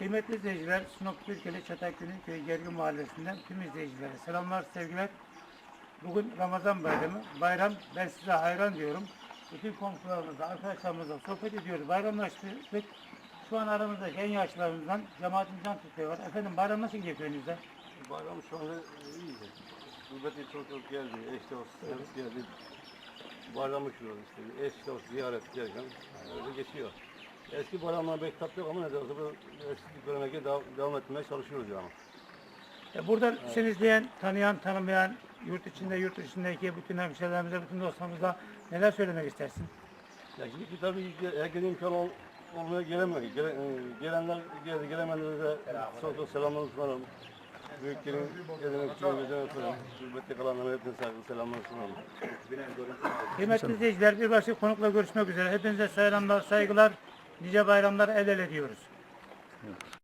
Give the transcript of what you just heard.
Kıymetli izleyiciler, Sinop Türkiye'li Çataköy'ün köyü Gergin Mahallesi'nden tüm izleyicilere selamlar, sevgiler. Bugün Ramazan bayramı. Bayram, ben size hayran diyorum. Bütün komşularımızla, arkadaşlarımızla sohbet ediyoruz. Bayramlaştık. Şu an aramızda en yaşlarımızdan Türkleri var. Efendim bayram nasıl gidiyor köyünüzde? Bayram şu anda iyiydi. Gurbeti çok çok geldi, eş dost servis geldi. Bayramı şurada işte, eş dost ziyaret derken öyle geçiyor. Eski bayramlar pek tat yok ama ne de olsa bu eski döneme devam, devam etmeye çalışıyoruz yani. E, Buradan seni izleyen, tanıyan, tanımayan, yurt içinde, yurt dışındaki bütün hemşehrilerimize, bütün dostlarımıza neler söylemek istersin? Ya şimdi ki tabii herkesin imkanı ol, olmaya gelemiyor. Gele, e, gelenler geldi, gelemeyenlere de son son selamlarımı sunarım. Büyüklerin gelenek için gözden öperim. Gurbette kalanlara hepsine saygılı selamlar sunarım. Kıymetli izleyiciler, bir başka konukla görüşmek üzere. Hepinize selamlar, saygılar, nice bayramlar el ele diyoruz.